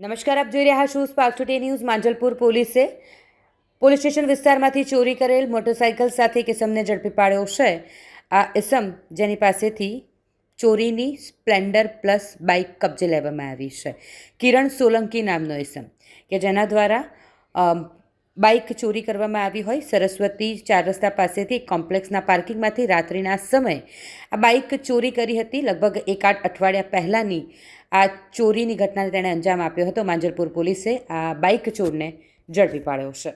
નમસ્કાર, આપ જોઈ રહ્યા છો સ્પાર્ક ટુડે ન્યૂઝ માંજલપુર પોલીસે. પોલીસ સ્ટેશન વિસ્તારમાંથી ચોરી કરેલ મોટરસાયકલ સાથે એક ઇસમને ઝડપી પાડ્યો છે. આ ઇસમ જેની પાસેથી ચોરીની સ્પ્લેન્ડર પ્લસ બાઇક કબજે લેવામાં આવી છે. કિરણ સોલંકી નામનો ઇસમ કે જેના દ્વારા બાઇક ચોરી કરવામાં આવી હોય, સરસ્વતી ચાર રસ્તા પાસેથી કોમ્પ્લેક્સના પાર્કિંગમાંથી રાત્રિના સમયે આ બાઇક ચોરી કરી હતી. લગભગ એકાદ અઠવાડિયા પહેલાંની આ ચોરીની ઘટનાને તેણે અંજામ આપ્યો હતો. માંજલપુર પોલીસે આ બાઇક ચોરને ઝડપી પાડ્યો છે.